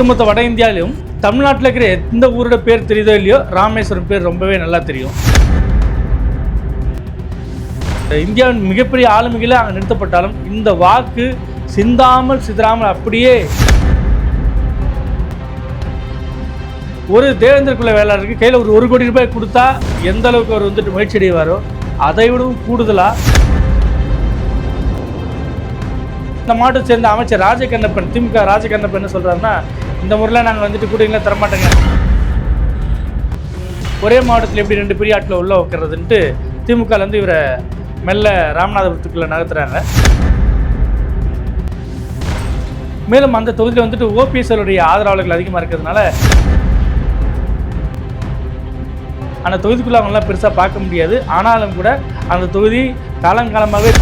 ஒட்டுமொத்த வட இந்தியாவிலும் தமிழ்நாட்டில் இருக்கிற எந்த ஊரோட பேர் தெரியுதோ இல்லையோ ராமேஸ்வரம் பேர் ரொம்பவே நல்லா தெரியும். இந்தியாவின் மிகப்பெரிய ஆளுமைகளை அங்கே நிறுத்தப்பட்டாலும் இந்த வாக்கு சிந்தாமல் சிதறாமல் அப்படியே ஒரு தேவேந்திர குல வேளாளருக்கு கையில் ஒரு ஒரு கோடி ரூபாய் கொடுத்தா எந்த அளவுக்கு அவர் வந்துட்டு முயற்சி அடைவாரோ அதை விடவும் கூடுதலாக இந்த மாவட்டத்தை சேர்ந்த அமைச்சர் ராஜகண்ணப்பன் திமுக ராஜகண்ணப்பன் என்ன சொல்றாருன்னா இந்த முறையில் நாங்கள் வந்துட்டு கூட்டங்களை தரமாட்டோங்க. ஒரே மாவட்டத்தில் எப்படி ரெண்டு பெரிய ஆட்டில் உள்ள வைக்கிறதுன்ட்டு திமுகலேருந்து இவரை மெல்ல ராமநாதபுரத்துக்குள்ளே நகர்த்துறாங்க. மேலும் அந்த தொகுதியில் வந்துட்டு ஓபிஎஸ்எலுடைய ஆதரவாளர்கள் அதிகமாக இருக்கிறதுனால அந்த தொகுதிக்குள்ளே அவங்களாம் பெருசாக பார்க்க முடியாது. ஆனாலும் கூட அந்த தொகுதி காலங்காலமாகவே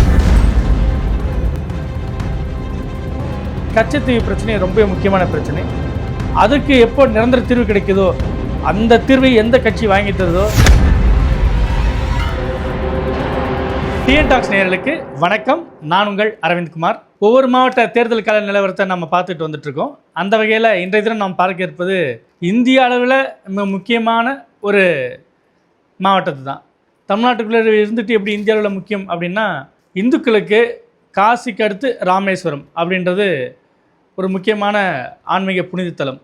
கச்சத்தீவு பிரச்சனை ரொம்ப முக்கியமான பிரச்சனை. அதுக்கு எப்போ நிரந்தர தீர்வு கிடைக்குதோ அந்த தீர்வை எந்த கட்சி வாங்கி தருதோ டிஎன் டாக்ஸ் வணக்கம். நான் உங்கள் அரவிந்த்குமார் ஒவ்வொரு மாவட்ட தேர்தல் கால நிலவரத்தை நம்ம பார்த்துட்டு வந்துட்டுருக்கோம். அந்த வகையில் இன்றைய தினம் நாம் பார்க்க இருப்பது இந்திய அளவில் மிக முக்கியமான ஒரு மாவட்டத்து தான். தமிழ்நாட்டுக்குள்ளே இருந்துட்டு எப்படி இந்திய அளவில் முக்கியம் அப்படின்னா இந்துக்களுக்கு காசிக்கு அடுத்து ராமேஸ்வரம் அப்படின்றது ஒரு முக்கியமான ஆன்மீக புனிதத்தலம்.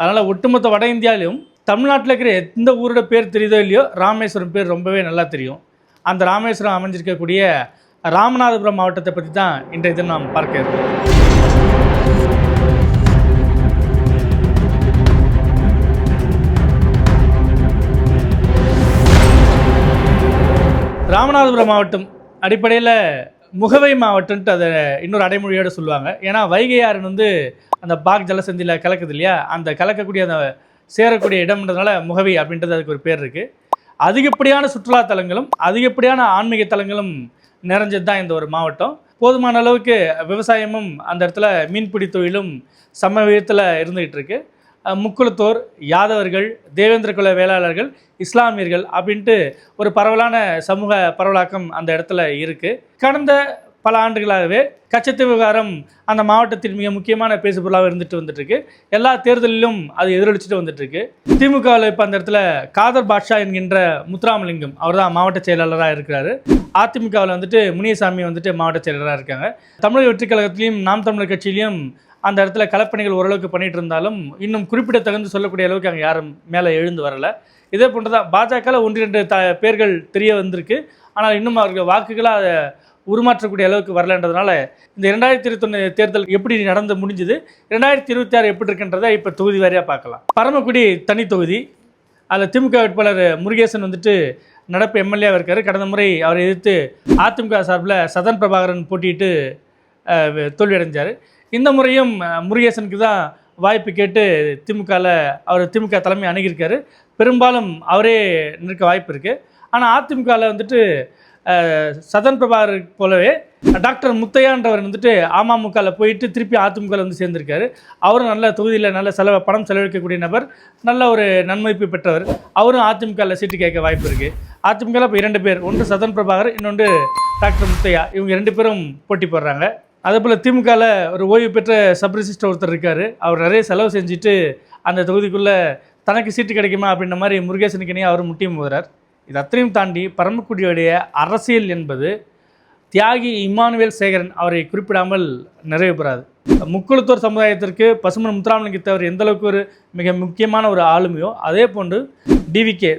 அதனால் ஒட்டுமொத்த வட இந்தியாவிலும் தமிழ்நாட்டில் இருக்கிற எந்த ஊரோட பேர் தெரியுதோ இல்லையோ ராமேஸ்வரம் பேர் ரொம்பவே நல்லா தெரியும். அந்த ராமேஸ்வரம் அமைஞ்சிருக்கக்கூடிய ராமநாதபுரம் மாவட்டத்தை பற்றி தான் இன்றைய தினம் நாம் பார்க்க இருக்கிறோம். ராமநாதபுரம் மாவட்டம் அடிப்படையில் முகவை மாவட்டம்ன்ட்டு அதை இன்னொரு அடைமொழியோடு சொல்லுவாங்க. ஏன்னா வைகை வந்து அந்த பாக் ஜலசந்தியில் கலக்குது இல்லையா? அந்த கலக்கக்கூடிய அந்த சேரக்கூடிய இடம்ன்றதுனால முகவை அப்படின்றது அதுக்கு ஒரு பேர் இருக்குது அதிகப்படியான சுற்றுலா தலங்களும் அதிகப்படியான ஆன்மீக தலங்களும் நிறைஞ்சது தான் இந்த ஒரு மாவட்டம். போதுமான அளவுக்கு விவசாயமும் அந்த இடத்துல மீன்பிடி தொழிலும் சம விதத்தில் இருந்துகிட்டு இருக்குது முக்குளத்தோர் யாதவர்கள் தேவேந்திர குல வேளாளர்கள் இஸ்லாமியர்கள் அப்படின்ட்டு ஒரு பரவலான சமூக பரவலாக்கம் அந்த இடத்துல இருக்குது கடந்த பல ஆண்டுகளாகவே கச்சத்தீவு விவகாரம் அந்த மாவட்டத்தின் மிக முக்கியமான பேசுபொருளாக இருந்துட்டு வந்துட்டுருக்கு. எல்லா தேர்தலிலும் அது எதிரொலிச்சுட்டு வந்துட்டுருக்கு. திமுகவில் இப்போ அந்த இடத்துல காதர் பாட்ஷா என்கின்ற முத்துராமலிங்கம் அவர் தான் மாவட்ட செயலாளராக இருக்கிறாரு. அதிமுகவில் வந்துட்டு முனியசாமி வந்துட்டு மாவட்ட செயலராக இருக்காங்க. தமிழக வெற்றி கழகத்திலையும் நாம் தமிழர் கட்சியிலையும் அந்த இடத்துல கலப்பணிகள் ஓரளவுக்கு பண்ணிட்டு இருந்தாலும் இன்னும் குறிப்பிடத்தகுந்து சொல்லக்கூடிய அளவுக்கு அங்கே யாரும் மேலே எழுந்து வரல. இதே போன்று தான் பாஜகவில் ஒன்று ரெண்டு த பேர்கள் தெரிய வந்திருக்கு. ஆனால் இன்னும் அவர்கள் வாக்குகளாக அதை உருமாற்றக்கூடிய அளவுக்கு வரலன்றதுனால இந்த ரெண்டாயிரத்தி இருபத்தொன்னு தேர்தல் எப்படி நடந்து முடிஞ்சுது ரெண்டாயிரத்தி இருபத்தி ஆறு எப்படி இருக்குன்றதை இப்போ தொகுதி வாரியாக பார்க்கலாம். பரமக்குடி தனி தொகுதி. அதில் திமுக வேட்பாளர் முருகேசன் வந்துட்டு நடப்பு எம்எல்ஏவாக இருக்கார். கடந்த முறை அவரை எதிர்த்து அதிமுக சார்பில் சதன் பிரபாகரன் போட்டியிட்டு தோல்வியடைஞ்சார். இந்த முறையும் முருகேசனுக்கு தான் வாய்ப்பு கேட்டு திமுகவில் அவர் திமுக தலைமை அணுகியிருக்காரு. பெரும்பாலும் அவரே நிற்க வாய்ப்பு இருக்குது ஆனால் அதிமுகவில் வந்துட்டு சதன் பிரபாகர் போலவே டாக்டர் முத்தையான்றவர் வந்துட்டு அமமுகவில் போயிட்டு திருப்பி அதிமுகவில் வந்து சேர்ந்திருக்காரு. அவரும் நல்ல தொகுதியில் நல்ல செலவு பணம் செலவழிக்கக்கூடிய நபர். நல்ல ஒரு நன்மதிப்பு பெற்றவர். அவரும் அதிமுகவில் சீட்டு கேட்க வாய்ப்பு இருக்குது அதிமுகவில் இப்போ இரண்டு பேர் ஒன்று சதன் பிரபாகர் இன்னொன்று டாக்டர் முத்தையா. இவங்க ரெண்டு பேரும் போட்டி போடுறாங்க. அதே போல் திமுகவில் ஒரு ஓய்வு பெற்ற சப்ரிசிஸ்டர் ஒருத்தர் இருக்கார். அவர் நிறைய செலவு செஞ்சுட்டு அந்த தொகுதிக்குள்ளே தனக்கு சீட்டு கிடைக்குமா அப்படின்ற மாதிரி முருகேசனுக்கினே அவர் முட்டியும் போகிறார். இது அத்தனையும் தாண்டி பரமக்குடியுடைய அரசியல் என்பது தியாகி இம்மானுவேல் சேகரன் அவரை குறிப்பிடாமல் நிறைவு பெறாது. முக்குளத்தூர் சமுதாயத்திற்கு பசுமன் முத்துராமலிங்கத்தவர் எந்த அளவுக்கு ஒரு மிக முக்கியமான ஒரு ஆளுமையோ அதே போன்று டிவிகே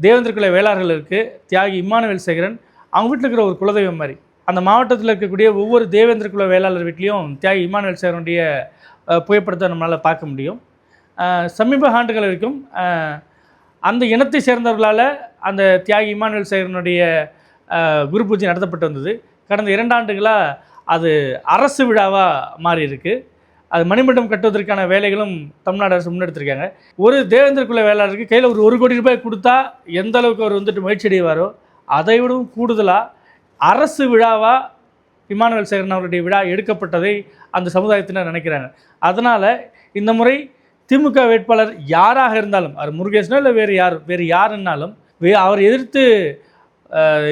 தேவேந்திர குல வேளாளர்களுக்கு தியாகி இம்மானுவேல் சேகரன் அவங்க வீட்டில் இருக்கிற ஒரு குலதெய்வம் மாதிரி. அந்த மாவட்டத்தில் இருக்கக்கூடிய ஒவ்வொரு தேவேந்திர குல வேளாளர் வீட்லேயும் தியாகி இமானுவல் சேகரனுடைய புகைப்படத்தை நம்மளால் பார்க்க முடியும். சமீப ஆண்டுகள் வரைக்கும் அந்த இனத்தை சேர்ந்தவர்களால் அந்த தியாகி இமானுவல் சேரனுடைய குரு பூஜை நடத்தப்பட்டு வந்தது. கடந்த இரண்டாண்டுகளாக அது அரசு விழாவாக மாறி இருக்கு அது மணிமண்டம் கட்டுவதற்கான வேலைகளும் தமிழ்நாடு அரசு முன்னெடுத்திருக்காங்க. ஒரு தேவேந்திர குல வேளாளருக்கு கையில் ஒரு ஒரு கோடி ரூபாய் கொடுத்தா எந்த அளவுக்கு அவர் வந்துட்டு முயற்சி அடைவாரோ அதை விடவும் கூடுதலாக அரசு விழாவாக இமானுவேல் சேகரன் அவருடைய விழா எடுக்கப்பட்டதை அந்த சமுதாயத்தினர் நினைக்கிறாங்க. அதனால் இந்த முறை திமுக வேட்பாளர் யாராக இருந்தாலும் அவர் முருகேசனோ இல்லை வேறு யார் வேறு யாருன்னாலும் வே அவர் எதிர்த்து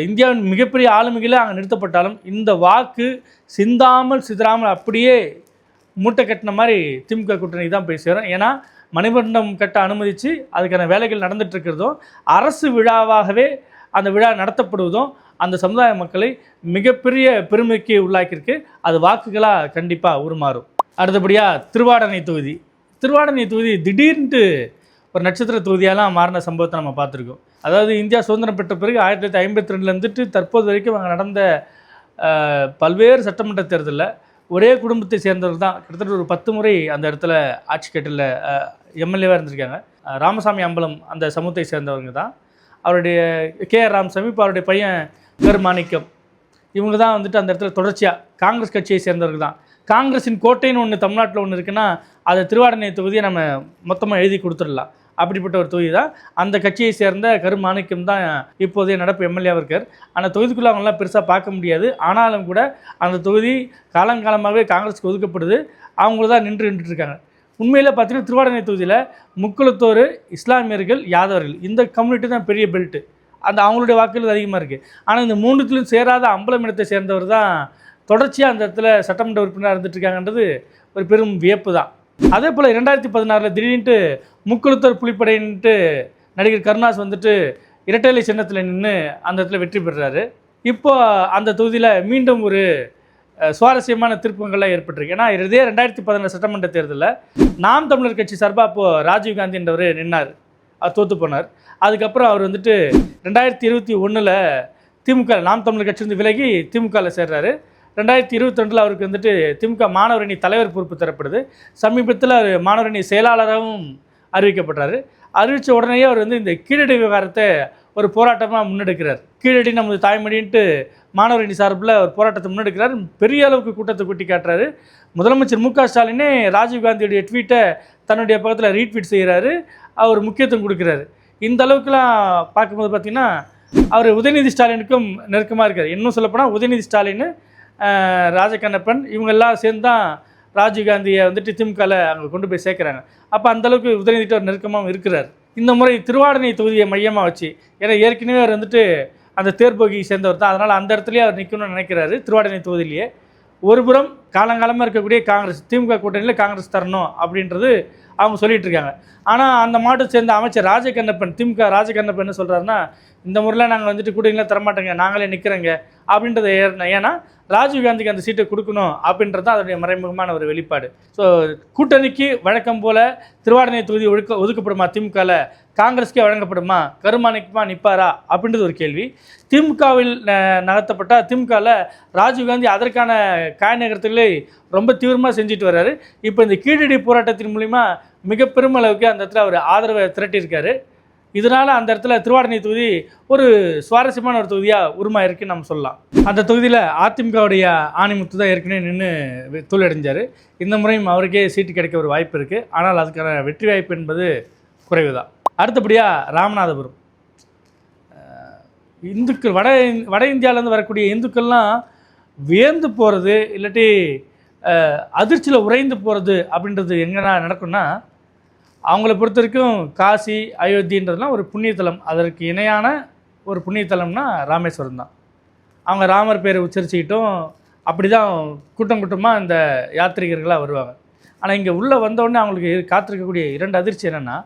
இந்தியாவின் மிகப்பெரிய ஆளுமைகளை அங்கே நிறுத்தப்பட்டாலும் இந்த வாக்கு சிந்தாமல் சிதறாமல் அப்படியே மூட்டை கட்டின மாதிரி திமுக கூட்டணி தான் போய் சேரும். ஏன்னா மணிமண்டபம் கட்ட அனுமதித்து அதுக்கான வேலைகள் நடந்துகிட்ருக்கிறதும் அரசு விழாவாகவே அந்த விழா நடத்தப்படுவதும் அந்த சமுதாய மக்களை மிகப்பெரிய பெருமைக்கு உள்ளாக்கியிருக்கு. அது வாக்குகளாக கண்டிப்பாக உருமாறும். அடுத்தபடியாக திருவாடனை தொகுதி. திருவாடனை தொகுதி திடீர்னு ஒரு நட்சத்திர தொகுதியெல்லாம் மாறின சம்பவத்தை நம்ம பார்த்துருக்கோம். அதாவது இந்தியா சுதந்திரம் பெற்ற பிறகு ஆயிரத்தி தொள்ளாயிரத்தி ஐம்பத்தி ரெண்டுலேருந்துட்டு தற்போது வரைக்கும் அங்கே நடந்த பல்வேறு சட்டமன்ற தேர்தலில் ஒரே குடும்பத்தை சேர்ந்தவர் தான். கிட்டத்தட்ட ஒரு பத்து முறை அந்த இடத்துல ஆட்சி கட்டில் எம்எல்ஏவாக இருந்திருக்காங்க. ராமசாமி அம்பலம் அந்த சமூகத்தை சேர்ந்தவங்க தான். அவருடைய கே ஆர் ராமசாமி இப்போ அவருடைய பையன் கருமாணிக்கம் இவங்க தான் வந்துட்டு அந்த இடத்துல தொடர்ச்சியாக காங்கிரஸ் கட்சியை சேர்ந்தவர்கள் தான். காங்கிரஸின் கோட்டைன்னு ஒன்று தமிழ்நாட்டில் ஒன்று இருக்குன்னா அதை திருவாடனை தொகுதியை நம்ம மொத்தமாக எழுதி கொடுத்துடலாம். அப்படிப்பட்ட ஒரு தொகுதி தான். அந்த கட்சியை சேர்ந்த கருமாணிக்கம் தான் இப்போதைய நடப்பு எம்எல்ஏவாக இருக்கார். அந்த தொகுதிக்குள்ளே அவங்களாம் பெருசாக பார்க்க முடியாது. ஆனாலும் கூட அந்த தொகுதி காலங்காலமாகவே காங்கிரஸுக்கு ஒதுக்கப்படுது. அவங்கள தான் நின்று நின்றுட்டு இருக்காங்க. உண்மையில் பார்த்தீங்கன்னா திருவாடனை தொகுதியில் முக்குளத்தோர் இஸ்லாமியர்கள் யாதவர்கள் இந்த கம்யூனிட்டி தான் பெரிய பெல்ட்டு. அந்த அவங்களுடைய வாக்குகள் அதிகமாக இருக்குது ஆனால் இந்த மூன்றுத்திலும் சேராத அம்பலம் இனத்தை சேர்ந்தவர் தான் தொடர்ச்சியாக அந்த இடத்துல சட்டமன்ற உறுப்பினராக இருந்துட்டு இருக்காங்கன்றது ஒரு பெரும் வியப்பு தான். அதே போல் ரெண்டாயிரத்தி பதினாறில் திடீர்னுட்டு முக்குளத்தோர் புலிப்படைன்ட்டு நடிகர் கருணாஸ் வந்துட்டு இரட்டைலை சின்னத்தில் நின்று அந்த இடத்துல வெற்றி பெறுறாரு. இப்போ அந்த தொகுதியில் மீண்டும் ஒரு சுவாரஸ்யமான திருப்பங்கள்லாம் ஏற்பட்டிருக்கு. ஏன்னா இதே ரெண்டாயிரத்தி பதினாறு சட்டமன்ற தேர்தலில் நாம் தமிழர் கட்சி சார்பாக அப்போது ராஜீவ்காந்தின்றவர் நின்னார். அவர் தோற்று போனார். அதுக்கப்புறம் அவர் வந்துட்டு ரெண்டாயிரத்தி இருபத்தி ஒன்றில் திமுக நாம் தமிழர் கட்சியிலிருந்து விலகி திமுகவில் சேர்றாரு. ரெண்டாயிரத்தி இருபத்தி ரெண்டில் அவருக்கு வந்துட்டு திமுக மாணவரணி தலைவர் பொறுப்பு தரப்படுது. சமீபத்தில் அவர் மாணவரணி செயலாளராகவும் அறிவிக்கப்படுறாரு அறிவித்த உடனேயே அவர் வந்து இந்த கீழடி விவகாரத்தை ஒரு போராட்டமாக முன்னெடுக்கிறார். கீழடி நமது தாய்மொழின்ட்டு மாணவரணி சார்பில் ஒரு போராட்டத்தை முன்னெடுக்கிறார். பெரிய அளவுக்கு கூட்டத்தை கூட்டி காட்டுறாரு. முதலமைச்சர் மு க ஸ்டாலினே ராஜீவ்காந்தியுடைய ட்வீட்டை தன்னுடைய பக்கத்தில் ரீட்வீட் செய்கிறாரு அவர் முக்கியத்துவம் கொடுக்குறாரு. இந்த அளவுக்குலாம் பார்க்கும்போது பார்த்திங்கன்னா அவர் உதயநிதி ஸ்டாலினுக்கும் நெருக்கமாக இருக்கார். இன்னும் சொல்லப்போனால் உதயநிதி ஸ்டாலின் ராஜகண்ணப்பன் இவங்கெல்லாம் சேர்ந்து தான் ராஜீவ்காந்தியை வந்துட்டு திமுகவில் அங்கே கொண்டு போய் சேர்க்குறாங்க. அப்போ அந்தளவுக்கு உதயநிதிட்டு அவர் நெருக்கமாகவும் இருக்கிறார். இந்த முறை திருவாடனை தொகுதியை மையமாக வச்சு ஏன்னா ஏற்கனவே அவர் வந்துட்டு அந்த தேர்போகியை சேர்ந்தவர் தான். அதனால் அந்த இடத்துலையே அவர் நிற்கணும்னு நினைக்கிறாரு திருவாடனை தொகுதியிலேயே. ஒருபுறம் காலங்காலமாக இருக்கக்கூடிய காங்கிரஸ் திமுக கூட்டணியில் காங்கிரஸ் தரணும் அப்படின்றது அவங்க சொல்லிட்டு இருக்காங்க. ஆனால் அந்த மாவட்டத்தை சேர்ந்த அமைச்சர் ராஜகண்ணப்பன் திமுக ராஜகண்ணப்பன் என்ன சொல்கிறாருன்னா இந்த முறையில் நாங்கள் வந்துட்டு கூட்டணியில் தரமாட்டோங்க நாங்களே நிற்கிறோங்க அப்படின்றத ஏறினேன் ஏன்னா ராஜீவ் காந்திக்கு அந்த சீட்டை கொடுக்கணும் அப்படின்றது தான் அதனுடைய மறைமுகமான ஒரு வெளிப்பாடு. ஸோ கூட்டணிக்கு வழக்கம் போல் திருவாடனை தொகுதி ஒழுக்க ஒதுக்கப்படுமா திமுகவில் காங்கிரஸ்க்கே வழங்கப்படுமா? கருமானிக்குமா நிற்பாரா அப்படின்றது ஒரு கேள்வி. திமுகவில் ந- நகர்த்தப்பட்ட திமுகவில் ராஜீவ்காந்தி அதற்கான காயநகரத்திலே நகரத்துகளை ரொம்ப தீவிரமாக செஞ்சுட்டு வர்றாரு. இப்போ இந்த கீழடி போராட்டத்தின் மூலிமா மிக பெருமளவுக்கு அந்த இடத்துல அவர் ஆதரவை திரட்டியிருக்காரு. இதனால் அந்த இடத்துல திருவாடனை தொகுதி ஒரு சுவாரஸ்யமான ஒரு தொகுதியாக உருமாயிருக்குன்னு நம்ம சொல்லலாம். அந்த தொகுதியில் அதிமுகவுடைய ஆணிமுத்து தான் ஏற்கனவே நின்று தோல்வியடைஞ்சார். இந்த முறையும் அவருக்கே சீட்டு கிடைக்க ஒரு வாய்ப்பு இருக்குது ஆனால் அதுக்கான வெற்றி வாய்ப்பு என்பது குறைவு தான் அடுத்தபடியாக ராமநாதபுரம் இந்துக்கள் வட வட இந்தியாவிலேருந்து வரக்கூடிய இந்துக்கள்லாம் வியந்து போகிறது இல்லாட்டி அதிர்ச்சியில் உறைந்து போகிறது அப்படின்றது எங்கன்னா நடக்கும்னா அவங்கள பொறுத்த வரைக்கும் காசி அயோத்தின்றதுலாம் ஒரு புண்ணியத்தலம். அதற்கு இணையான ஒரு புண்ணியத்தலம்னா ராமேஸ்வரம் தான். அவங்க ராமர் பேரை உச்சரிச்சுக்கிட்டும் அப்படி தான் கூட்டம் கூட்டமாக இந்த யாத்ரீகர்களாக வருவாங்க. ஆனால் இங்கே உள்ளே வந்தோடனே அவங்களுக்கு காத்திருக்கக்கூடிய இரண்டு அதிர்ச்சி என்னென்னா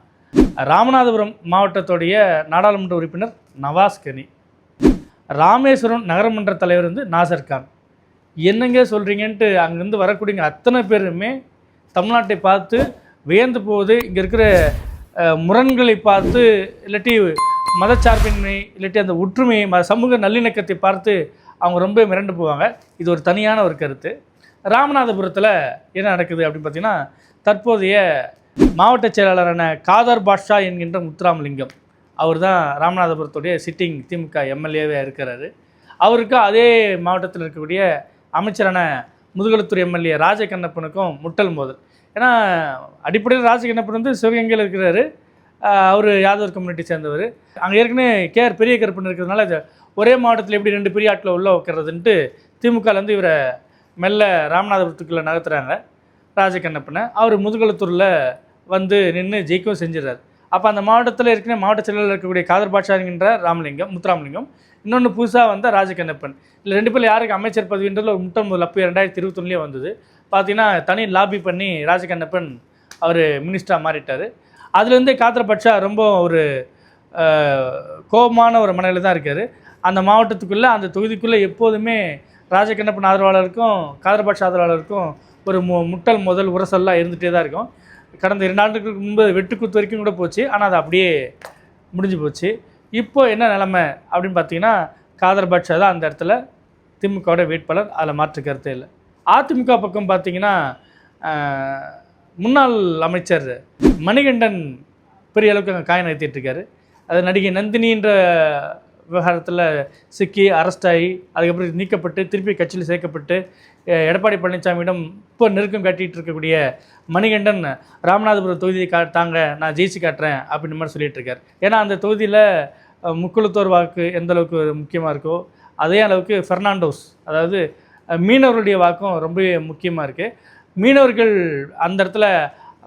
ராமநாதபுரம் மாவட்டத்துடைய நாடாளுமன்ற உறுப்பினர் நவாஸ் கனி ராமேஸ்வரம் நகரமன்ற தலைவர் வந்து நாசர் கான். என்னங்க சொல்கிறீங்கன்ட்டு அங்கேருந்து வரக்கூடிய அத்தனை பேருமே தமிழ்நாட்டை பார்த்து வியந்து போகுது. இங்கே இருக்கிற முரண்களை பார்த்து இல்லாட்டி மதச்சார்பின்மை இல்லாட்டி அந்த ஒற்றுமை ம சமூக நல்லிணக்கத்தை பார்த்து அவங்க ரொம்ப மிரண்டு போவாங்க. இது ஒரு தனியான ஒரு கருத்து. ராமநாதபுரத்தில் என்ன நடக்குது அப்படின்னு பார்த்தீங்கன்னா தற்போதைய மாவட்ட செயலாளரான காதர் பாட்ஷா என்கின்ற முத்துராமலிங்கம் அவர் தான் ராமநாதபுரத்துடைய சிட்டிங் திமுக எம்எல்ஏவே இருக்கிறாரு. அவருக்கு அதே மாவட்டத்தில் இருக்கக்கூடிய அமைச்சரான முதுகலத்தூர் எம்எல்ஏ ராஜகண்ணப்பனுக்கும் முட்டல் மோதல். ஏன்னா அடிப்படையில் ராஜகண்ணப்பன் வந்து சிவகங்கையில் இருக்கிறாரு. அவர் யாதவர் கம்யூனிட்டி சேர்ந்தவர். அங்கே ஏற்கனவே கேஆர் பெரிய கருப்பன் இருக்கிறதுனால இது ஒரே மாவட்டத்தில் எப்படி ரெண்டு பெரிய ஆட்டில் உள்ளே வைக்கிறதுன்ட்டு திமுகலேருந்து இவரை மெல்ல ராமநாதபுரத்துக்குள்ளே நகர்த்துறாங்க ராஜகண்ணப்பனை அவர் முதுகலத்தூரில் வந்து நின்று ஜெயிக்கவும் செஞ்சிடறாரு. அப்போ அந்த மாவட்டத்தில் ஏற்கனவே மாவட்ட செயலாளர் இருக்கக்கூடிய காதர் பாட்சாங்கிற ராமலிங்கம் முத்துராமலிங்கம் இன்னொன்று புதுசாக வந்த ராஜகண்ணப்பன் இல்லை ரெண்டு பேரும் யாருக்கு அமைச்சர் பதவின்றது? ஒரு முட்டம் முதல் அப்போ ரெண்டாயிரத்தி இருபத்தொன்னுலேயே வந்தது. பார்த்தீங்கன்னா தனி லாபி பண்ணி ராஜகண்ணப்பன் அவர் மினிஸ்டராக மாறிட்டார். அதுலேருந்தே காத்திரபட்சா ரொம்ப ஒரு கோபமான ஒரு மனநிலை தான் இருக்கார். அந்த மாவட்டத்துக்குள்ளே அந்த தொகுதிக்குள்ளே எப்போதுமே ராஜகண்ணப்பன் ஆதரவாளருக்கும் காதரபட்ச ஆதரவாளருக்கும் ஒரு மு முட்டல் முதல் உரசல்லாம் இருந்துகிட்டே தான் இருக்கும். கடந்த இரண்டு ஆண்டுகளுக்கு முன்பு வெட்டுக்குத்து வரைக்கும் கூட போச்சு. ஆனால் அது அப்படியே முடிஞ்சு போச்சு. இப்போ என்ன நிலமை அப்படின்னு பார்த்தீங்கன்னா காதர் பாட்ஷா தான் அந்த இடத்துல திமுகவோட வேட்பாளர். அதில் மாற்று கருத்தே இல்லை. அதிமுக பக்கம் பார்த்தீங்கன்னா முன்னாள் அமைச்சர் மணிகண்டன் பெரிய அளவுக்கு அங்கே காயம் நகர்த்திட்டு இருக்காரு. அது நடிகை நந்தினின்ற விவகாரத்தில் சிக்கி அரெஸ்ட் ஆகி அதுக்கப்புறம் நீக்கப்பட்டு திருப்பி கட்சியில் சேர்க்கப்பட்டு எடப்பாடி பழனிசாமியிடம் இப்போ நெருக்கம் காட்டிட்டு இருக்கக்கூடிய மணிகண்டன் ராமநாதபுரம் தொகுதியை கா தாங்க நான் ஜெயிச்சு காட்டுறேன் அப்படின்ற மாதிரி சொல்லிட்டு இருக்காரு. ஏன்னா அந்த தொகுதியில் முக்குளத்தோர் வாக்கு எந்த அளவுக்கு முக்கியமாக இருக்கோ அதே அளவுக்கு ஃபெர்னாண்டோஸ் அதாவது மீனவர்களுடைய வாக்கும் ரொம்ப முக்கியமாக இருக்குது மீனவர்கள் அந்த இடத்துல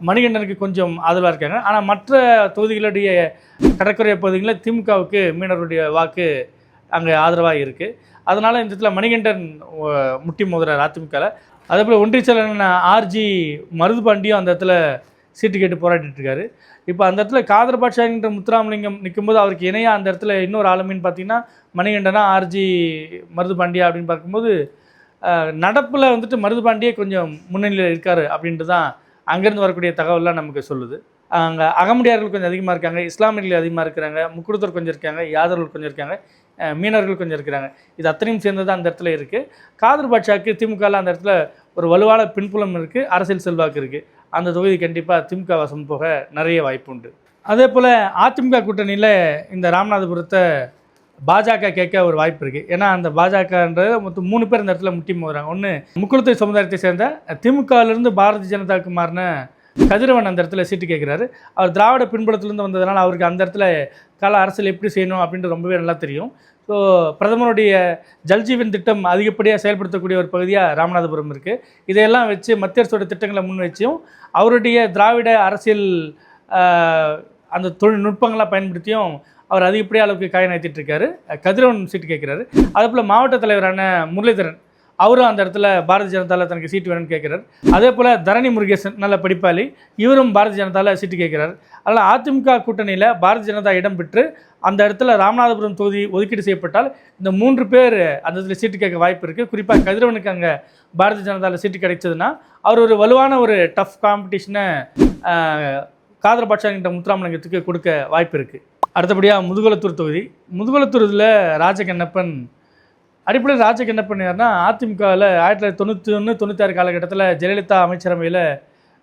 மணிகண்டனுக்கு கொஞ்சம் ஆதரவாக இருக்காங்க. ஆனால் மற்ற தொகுதிகளுடைய கடற்கரை பகுதிகளில் திமுகவுக்கு மீனவருடைய வாக்கு அங்கே ஆதரவாக இருக்குது அதனால் இந்த இடத்துல மணிகண்டன் முட்டி மோதுறார் அதிமுகவில் அதே போல் ஒன்றிய செயலாளர் ஆர்ஜி மருதுபாண்டியும் அந்த இடத்துல சீட்டு கேட்டு போராடிட்டு இருக்காரு. இப்போ அந்த இடத்துல காதர் பாட்ஷாங்கிற முத்துராமலிங்கம் நிற்கும்போது அவருக்கு இணையாக அந்த இடத்துல இன்னொரு ஆளுமின்னு பார்த்தீங்கன்னா மணிகண்டனா ஆர்ஜி மருதுபாண்டியா அப்படின்னு பார்க்கும்போது நடப்பில் வந்துட்டு மருதுபாண்டியே கொஞ்சம் முன்னணியில் இருக்கார் அப்படின்ட்டு தான் அங்கேருந்து வரக்கூடிய தகவல்லாம் நமக்கு சொல்லுது. அங்கே அகமுடியார்கள் கொஞ்சம் அதிகமாக இருக்காங்க இஸ்லாமியர்கள் அதிகமாக இருக்கிறாங்க முக்குடுத்தர் கொஞ்சம் இருக்காங்க யாதவர்கள் கொஞ்சம் இருக்காங்க மீனவர்கள் கொஞ்சம் இருக்கிறாங்க. இது அத்தனையும் சேர்ந்தது அந்த இடத்துல இருக்குது காதர் பாட்சாவுக்கு திமுகவில் அந்த இடத்துல ஒரு வலுவான பின்புலம் இருக்குது அரசியல் செல்வாக்கு இருக்குது அந்த தொகுதி கண்டிப்பாக திமுக வசம் போக நிறைய வாய்ப்பு உண்டு அதே போல் அதிமுக கூட்டணியில் இந்த ராமநாதபுரத்தை பாஜக கேட்க ஒரு வாய்ப்பு இருக்குது ஏன்னா அந்த பாஜகன்றது மொத்தம் மூணு பேர் இந்த இடத்துல முட்டி மோதுறாங்க. ஒன்று முக்குளத்தை சமுதாயத்தை சேர்ந்த திமுகவிலிருந்து பாரதிய ஜனதாவுக்கு மாறின கதிரவன் அந்த இடத்துல சீட்டு கேட்குறாரு. அவர் திராவிட பின்புலத்திலேருந்து வந்ததுனால அவருக்கு அந்த இடத்துல கால அரசியல் எப்படி செய்யணும் அப்படின்றது ரொம்பவே நல்லா தெரியும். ஸோ பிரதமருடைய ஜல்ஜீவன் திட்டம் அதிகப்படியாக செயல்படுத்தக்கூடிய ஒரு பகுதியாக ராமநாதபுரம் இருக்குது இதையெல்லாம் வச்சு மத்திய அரசோட திட்டங்களை முன் வச்சும் அவருடைய திராவிட அரசியல் அந்த தொழில்நுட்பங்களாக பயன்படுத்தியும் அவர் அதிகப்படியாக அளவுக்கு காய நகர்த்திட்டு இருக்காரு. கதிரவன் சீட்டு கேட்குறாரு அதே போல் மாவட்ட தலைவரான முரளிதரன் அவரும் அந்த இடத்துல பாரதிய ஜனதாவில் தனக்கு சீட்டு வேணும்னு கேட்குறாரு அதே போல் தரணி முருகேசன் நல்ல படிப்பாளி இவரும் பாரதிய ஜனதாவில் சீட்டு கேட்குறாரு அதனால் அதிமுக கூட்டணியில் பாரதிய ஜனதா இடம் பெற்று அந்த இடத்துல ராமநாதபுரம் தொகுதி ஒதுக்கீடு செய்யப்பட்டால் இந்த மூன்று பேர் அந்த இடத்துல சீட்டு கேட்க வாய்ப்பு இருக்குது குறிப்பாக கதிரவனுக்கு அங்கே பாரதிய ஜனதாவில் சீட்டு கிடைச்சதுன்னா அவர் ஒரு வலுவான ஒரு டஃப் காம்படிஷனை காதர் பாட்சாங்கிட்ட முத்துராமலிங்கத்துக்கு கொடுக்க வாய்ப்பு இருக்குது அடுத்தபடியாக முதுகுளத்தூர் தொகுதி. முதுகுளத்தூரில் ராஜகண்ணப்பன் அடிப்படையில் ராஜகண்ணப்பன் யார்னா அதிமுகவில் ஆயிரத்தி தொள்ளாயிரத்தி தொண்ணூற்றி ஒன்று தொண்ணூத்தாறு காலகட்டத்தில் ஜெயலலிதா அமைச்சரவையில்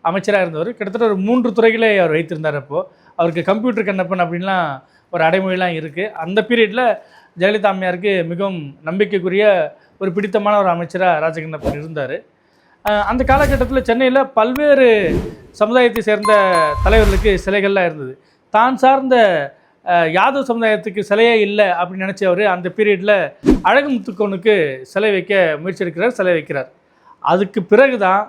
அமைச்சராக இருந்தவர். கிட்டத்தட்ட ஒரு மூன்று துறைகளை அவர் வைத்திருந்தார் அப்போது அவருக்கு கம்ப்யூட்டர் கண்ணப்பன் அப்படின்லாம் ஒரு அடைமொழிலாம் இருக்குது அந்த பீரியடில் ஜெயலலிதா அம்மையாருக்கு மிகவும் நம்பிக்கைக்குரிய ஒரு பிடித்தமான ஒரு அமைச்சராக ராஜகண்ணப்பன் இருந்தார். அந்த காலகட்டத்தில் சென்னையில் பல்வேறு சமுதாயத்தை சேர்ந்த தலைவர்களுக்கு சிலைகள்லாம் இருந்தது. தான் சார்ந்த யாதவ் சமுதாயத்துக்கு சிலையே இல்லை அப்படின்னு நினச்சவர் அந்த பீரியடில் அழகு முத்துக்கோனுக்கு சிலை வைக்க முயற்சி எடுக்கிறார் சிலை வைக்கிறார். அதுக்கு பிறகு தான்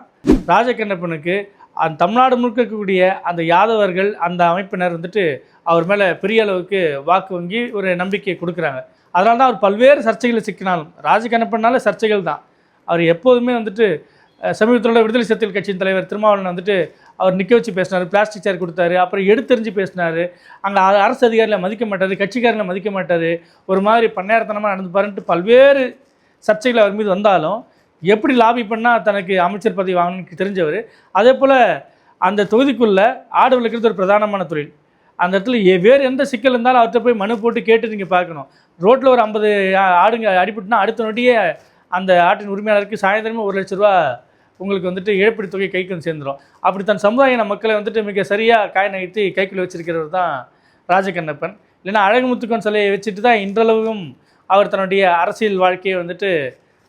ராஜகண்ணப்பனுக்கு அந்த தமிழ்நாடு முழுக்க இருக்கக்கூடிய அந்த யாதவர்கள் அந்த அமைப்பினர் வந்துட்டு அவர் மேலே பெரிய அளவுக்கு வாக்கு வங்கி ஒரு நம்பிக்கையை கொடுக்குறாங்க. அதனால தான் அவர் பல்வேறு சர்ச்சைகளை சிக்கினாலும் ராஜகண்ணப்பனால சர்ச்சைகள் தான். அவர் எப்போதுமே வந்துட்டு சமீபத்தில் விடுதலை சத்தியல் கட்சியின் தலைவர் திருமாவளவன் வந்துட்டு அவர் நிற்க வச்சு பேசினார் பிளாஸ்டிக் சேர் கொடுத்தாரு அப்புறம் எடுத்தெறிஞ்சு பேசினார். அங்கே அரசு அதிகாரிகளை மதிக்க மாட்டார் கட்சிக்காரங்களை மதிக்க மாட்டார். ஒரு மாதிரி பண்ணையாரத்தனமாக நடந்து பாருன்ட்டு பல்வேறு சர்ச்சைகள் அவர் மீது வந்தாலும் எப்படி லாபி பண்ணால் தனக்கு அமைச்சர் பதவி வாங்கணும்னு தெரிஞ்சவர். அதே போல் அந்த தொகுதிக்குள்ளே ஆடு வளர்க்குறது ஒரு பிரதானமான தொழில். அந்த இடத்துல வேறு எந்த சிக்கல் இருந்தாலும் அவர்கிட்ட போய் மனு போட்டு கேட்டு நீங்கள் பார்க்கணும். ரோட்டில் ஒரு ஐம்பது ஆடுங்க அடிபட்டுனா அடுத்த நொட்டியே அந்த ஆட்டின் உரிமையாளருக்கு சாயந்தரமே ஒரு லட்ச ரூபா உங்களுக்கு வந்துட்டு இழப்பீடு தொகை கைக்கு வந்து சேர்ந்துடும் அப்படி தன் சமுதாய மக்களை வந்துட்டு மிக சரியாக காய் நகர்த்தி கைக்குள்ளே வச்சிருக்கிறவர் தான் ராஜகண்ணப்பன். இல்லைன்னா அழகுமுத்துக்கன் சிலையை வச்சுட்டு தான் இன்றளவும் அவர் தன்னுடைய அரசியல் வாழ்க்கையை வந்துட்டு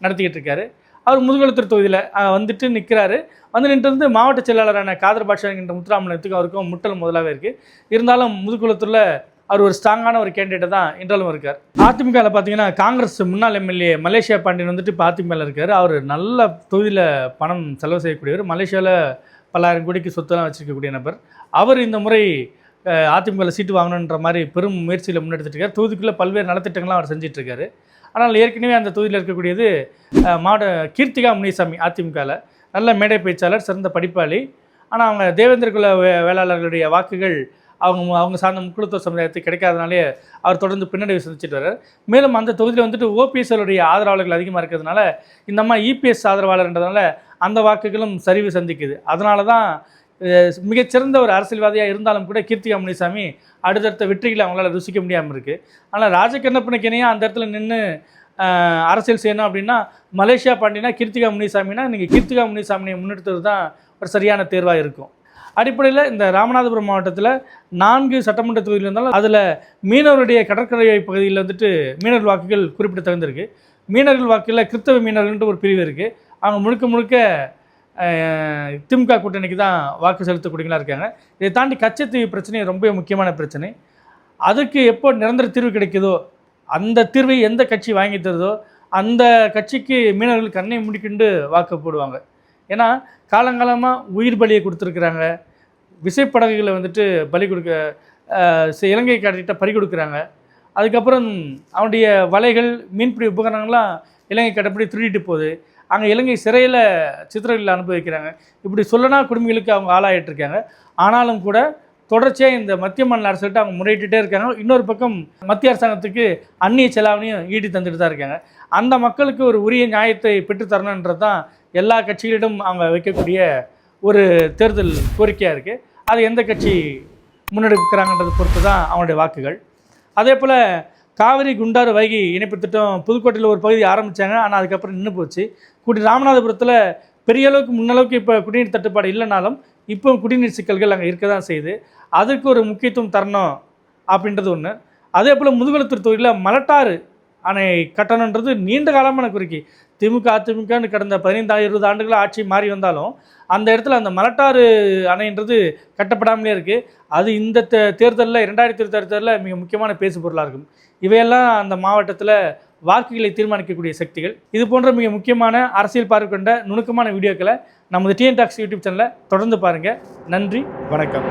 நடத்திக்கிட்டு இருக்காரு. அவர் முதுகுளத்தூர் தொகுதியில் வந்துட்டு நிற்கிறாரு வந்து நின்றுருந்து மாவட்ட செயலாளரான காதர் பாட்சா என்கின்ற முத்துராமலிங்கத்துக்கும் அவருக்கும் முட்டல் முதலாகவே இருக்குது இருந்தாலும் முதுகுளத்தூரில் அவர் ஒரு ஸ்ட்ராங்கான ஒரு கேண்டிடேட் தான் இன்றாலும் இருக்கார். அதிமுகவில் பார்த்தீங்கன்னா காங்கிரஸ் முன்னாள் எம்எல்ஏ மலேசியா பாண்டியன் வந்துட்டு இப்போ அதிமுகவில் இருக்கார். அவர் நல்ல தொகுதியில் பணம் செலவு செய்யக்கூடியவர். மலேசியாவில் பல்லாயிரம் கோடிக்கு சொத்தெல்லாம் வச்சுருக்கக்கூடிய நபர். அவர் இந்த முறை அதிமுகவில் சீட்டு வாங்கணுன்ற மாதிரி பெரும் முயற்சியில் முன்னெடுத்துட்டு இருக்கார். தொகுதிக்குள்ளே பல்வேறு நலத்திட்டங்கள்லாம் அவர் செஞ்சிட்ருக்காரு ஆனால் ஏற்கனவே அந்த தொகுதியில் இருக்கக்கூடியது மாட கீர்த்திகா முனிசாமி அதிமுகவில் நல்ல மேடை பேச்சாளர் சிறந்த படிப்பாளி. ஆனால் அவங்க தேவேந்திர குல வே வேளாளர்களுடைய வாக்குகள் அவங்க அவங்க சார்ந்த முக்கியத்துவ சமுதாயத்துக்கு கிடைக்காதனாலே அவர் தொடர்ந்து பின்னடைவு சந்திச்சுட்டு வர்றார். மேலும் அந்த தொகுதியில் வந்துட்டு ஓபிஎஸ்எலுடைய ஆதரவாளர்கள் அதிகமாக இருக்கிறதுனால இந்த அம்மா இபிஎஸ் ஆதரவாளர்ன்றதுனால அந்த வாக்குகளும் சரிவு சந்திக்குது. அதனால தான் மிகச்சிறந்த ஒரு அரசியல்வாதியாக இருந்தாலும் கூட கீர்த்திகா முனிசாமி அடுத்தடுத்த வெற்றிகளை அவங்களால ருசிக்க முடியாமல் இருக்குது ஆனால் ராஜகண்ணப்பனுக்கு இணையாக அந்த இடத்துல நின்று அரசியல் செய்யணும் அப்படின்னா மலேசியா பாண்டினா கீர்த்திகா முனிசாமினா நீங்கள் கீர்த்திகா முனிசாமியை முன்னெடுத்தது தான் ஒரு சரியான தேர்வாக இருக்கும். அடிப்படையில் இந்த ராமநாதபுரம் மாவட்டத்தில் நான்கு சட்டமன்ற தொகுதியில் இருந்தாலும் அதில் மீனவருடைய கடற்கரை பகுதியில் வந்துட்டு மீனவர் வாக்குகள் குறிப்பிடத்தகுந்திருக்கு. மீனவர்கள் வாக்கில் கிறித்தவ மீனவர்கள்ன்ற ஒரு பிரிவு இருக்குது அவங்க முழுக்க முழுக்க திமுக கூட்டணிக்கு தான் வாக்கு செலுத்தக்கூடியவங்களா இருக்காங்க. இதை தாண்டி கச்சத்தீவு பிரச்சனை ரொம்ப முக்கியமான பிரச்சனை. அதுக்கு எப்போ நிரந்தர தீர்வு கிடைக்குதோ அந்த தீர்வை எந்த கட்சி வாங்கி தருதோ அந்த கட்சிக்கு மீனவர்கள் கண்ணை முடிக்கிண்டு வாக்கு போடுவாங்க. ஏன்னா காலங்காலமாக உயிர் பலியை கொடுத்துருக்குறாங்க. விசைப்படகுகளை வந்துட்டு பலி கொடுக்க இலங்கை கடற்கிட்ட பறி கொடுக்குறாங்க. அதுக்கப்புறம் அவனுடைய வலைகள் மீன்பிடி உபகரணங்கள்லாம் இலங்கை கடற்படி திருடிட்டு போகுது. அங்கே இலங்கை சிறையில் சித்திரங்களில் அனுபவிக்கிறாங்க. இப்படி சொல்லனா குடும்பங்களுக்கு அவங்க ஆளாயிட்டிருக்காங்க ஆனாலும் கூட தொடர்ச்சியாக இந்த மத்திய மாநில அரசுகிட்ட அவங்க முறையிட்டுட்டே இருக்காங்க. இன்னொரு பக்கம் மத்திய அரசாங்கத்துக்கு அந்நிய செலாவணியும் ஈட்டி தந்துட்டு தான் இருக்காங்க. அந்த மக்களுக்கு ஒரு உரிய நியாயத்தை பெற்று தரணுன்றது தான் எல்லா கட்சிகளிடம் அவங்க வைக்கக்கூடிய ஒரு தேர்தல் கோரிக்கையாக இருக்குது அது எந்த கட்சி முன்னெடுக்கிறாங்கன்றதை பொறுத்து தான் அவனுடைய வாக்குகள். அதே போல் காவிரி குண்டாறு வைகை இணைப்பு திட்டம் புதுக்கோட்டையில் ஒரு பகுதி ஆரம்பித்தாங்க ஆனால் அதுக்கப்புறம் நின்று போச்சு. குடி ராமநாதபுரத்தில் பெரிய அளவுக்கு முன்னளவுக்கு இப்போ குடிநீர் தட்டுப்பாடு இல்லைனாலும் இப்போ குடிநீர் சிக்கல்கள் அங்கே இருக்க தான் செய்யுது. அதுக்கு ஒரு முக்கியத்துவம் தரணும் அப்படின்றது ஒன்று அதே போல் முதுகுளத்தூர் தொகுதியில் மலட்டாறு அணை கட்டணுன்றது நீண்ட காலமான கோரிக்கை. திமுக அதிமுகன்னு கடந்த பதினைந்து இருபது ஆண்டுகளாக ஆட்சி மாறி வந்தாலும் அந்த இடத்துல அந்த மலட்டாறு அணைன்றது கட்டப்படாமலே இருக்குது அது இந்த தே- தேர்தலில் இரண்டாயிரத்தி இருபத்தி தேர்தலில் மிக முக்கியமான பேசு பொருளாக இருக்கும். இவையெல்லாம் அந்த மாவட்டத்தில் வாக்குகளை தீர்மானிக்கக்கூடிய சக்திகள். இது போன்ற மிக முக்கியமான அரசியல் பார்வை கொண்ட நுணுக்கமான வீடியோக்களை நமது டிஎன் டாக்ஸ் யூடியூப் சேனலை தொடர்ந்து பாருங்கள் நன்றி வணக்கம்.